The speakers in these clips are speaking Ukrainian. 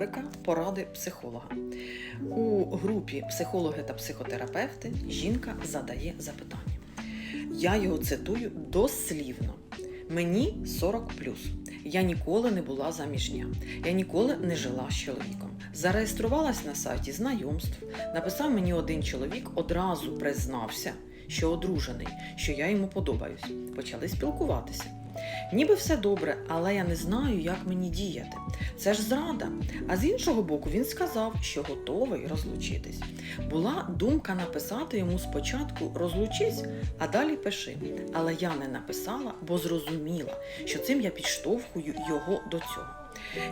Рубрика Поради психолога. У групі психологи та психотерапевти жінка задає запитання. Я його цитую дослівно. Мені 40 Я ніколи не була заміжня. Я ніколи не жила з чоловіком. Зареєструвалась на сайті знайомств. Написав мені один чоловік, одразу признався, що одружений, що я йому подобаюсь. Почали спілкуватися. Ніби все добре, але я не знаю, як мені діяти. Це ж зрада. А з іншого боку, він сказав, що готовий розлучитись. Була думка написати йому спочатку розлучись, а далі пиши. Але я не написала, бо зрозуміла, що цим я підштовхую його до цього.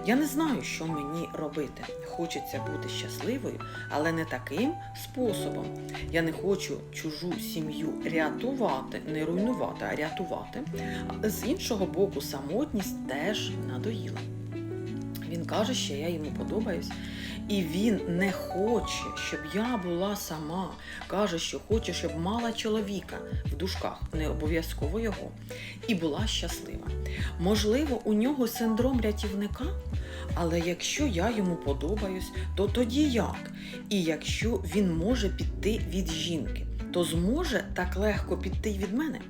Я не знаю, що мені робити. Хочеться бути щасливою, але не таким способом. Я не хочу чужу сім'ю рятувати, не руйнувати, а рятувати. З іншого боку, самотність теж надоїла. Він каже, що я йому подобаюсь, і він не хоче, щоб я була сама. Каже, що хоче, щоб мала чоловіка в дужках, не обов'язково його, і була щаслива. Можливо, у нього синдром рятівника, але якщо я йому подобаюсь, то тоді як? І якщо він може піти від жінки, то зможе так легко піти від мене.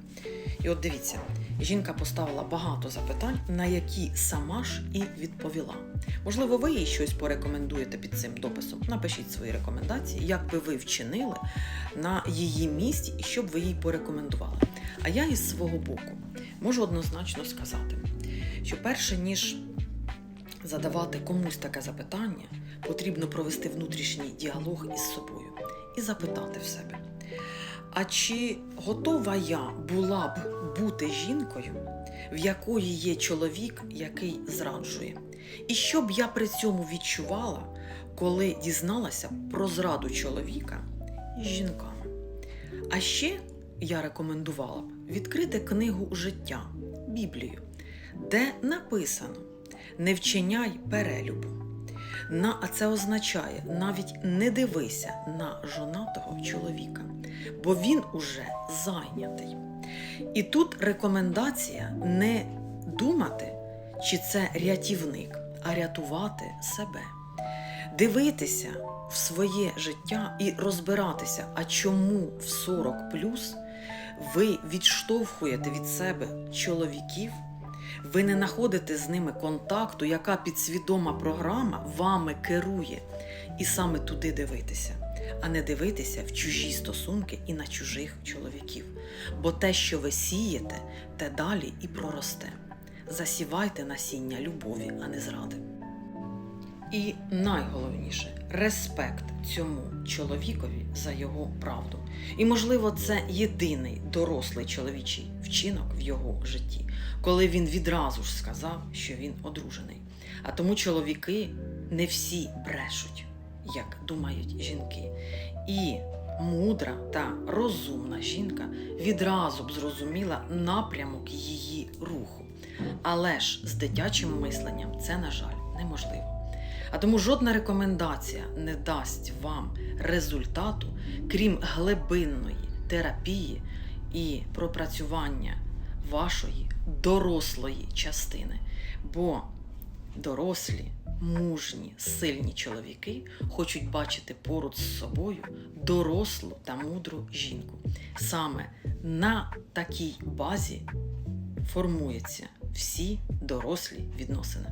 І от дивіться, жінка поставила багато запитань, на які сама ж і відповіла. Можливо, ви їй щось порекомендуєте під цим дописом. Напишіть свої рекомендації, як би ви вчинили на її місці і що б ви їй порекомендували. А я із свого боку можу однозначно сказати, що перше ніж задавати комусь таке запитання, потрібно провести внутрішній діалог із собою і запитати в себе. А чи готова я була б бути жінкою, в якої є чоловік, який зраджує? І що б я при цьому відчувала, коли дізналася про зраду чоловіка з жінками? А ще я рекомендувала б відкрити книгу життя Біблію, де написано: не вчиняй перелюбу. А це означає навіть не дивися на жонатого чоловіка, бо він уже зайнятий. І тут рекомендація не думати, чи це рятівник, а рятувати себе, дивитися в своє життя і розбиратися, а чому в 40 плюс ви відштовхуєте від себе чоловіків. Ви не знаходите з ними контакту, яка підсвідома програма вами керує, і саме туди дивитися, а не дивитися в чужі стосунки і на чужих чоловіків. Бо те, що ви сієте, те далі і проросте. Засівайте насіння любові, а не зради. І найголовніше респект цьому чоловікові за його правду. І, можливо, це єдиний дорослий чоловічий вчинок в його житті, коли він відразу ж сказав, що він одружений. А тому чоловіки не всі брешуть, як думають жінки. І мудра та розумна жінка відразу б зрозуміла напрямок її руху. Але ж з дитячим мисленням це, на жаль, неможливо. А тому жодна рекомендація не дасть вам результату, крім глибинної терапії і пропрацювання вашої дорослої частини. Бо дорослі, мужні, сильні чоловіки хочуть бачити поруч з собою дорослу та мудру жінку. Саме на такій базі формуються всі дорослі відносини.